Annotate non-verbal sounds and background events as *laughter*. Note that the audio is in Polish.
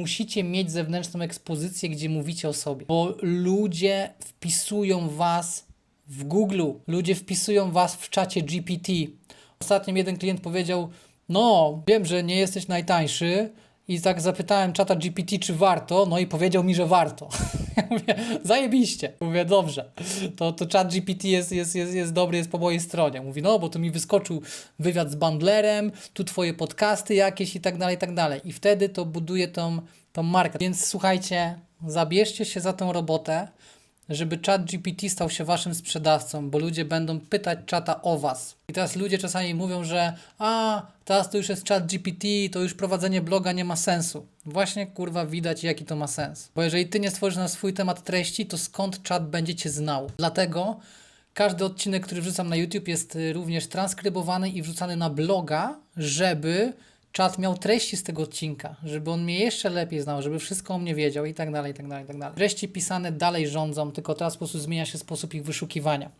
Musicie mieć zewnętrzną ekspozycję, gdzie mówicie o sobie, bo ludzie wpisują was w Google, ludzie wpisują was w czacie GPT. Ostatnio jeden klient powiedział: No, wiem, że nie jesteś najtańszy. I tak zapytałem czata GPT, czy warto, no i powiedział mi, że warto. *laughs* Mówię, zajebiście. Mówię, dobrze. To, to czat GPT jest, jest, jest, jest dobry, jest po mojej stronie. Mówi, no bo tu mi wyskoczył wywiad z Bandlerem, tu twoje podcasty jakieś i tak dalej, i tak dalej. I wtedy to buduje tą, tą markę. Więc słuchajcie, zabierzcie się za tą robotę, żeby czat GPT stał się waszym sprzedawcą, bo ludzie będą pytać czata o was. I teraz ludzie czasami mówią, że a, teraz to już jest czat GPT, to już prowadzenie bloga nie ma sensu. Właśnie kurwa widać jaki to ma sens. Bo jeżeli ty nie stworzysz na swój temat treści, to skąd czat będzie cię znał? Dlatego każdy odcinek, który wrzucam na YouTube jest y, również transkrybowany i wrzucany na bloga, żeby czat miał treści z tego odcinka, żeby on mnie jeszcze lepiej znał, żeby wszystko o mnie wiedział i tak dalej, i tak dalej, i tak dalej. Treści pisane dalej rządzą, tylko teraz po prostu zmienia się sposób ich wyszukiwania.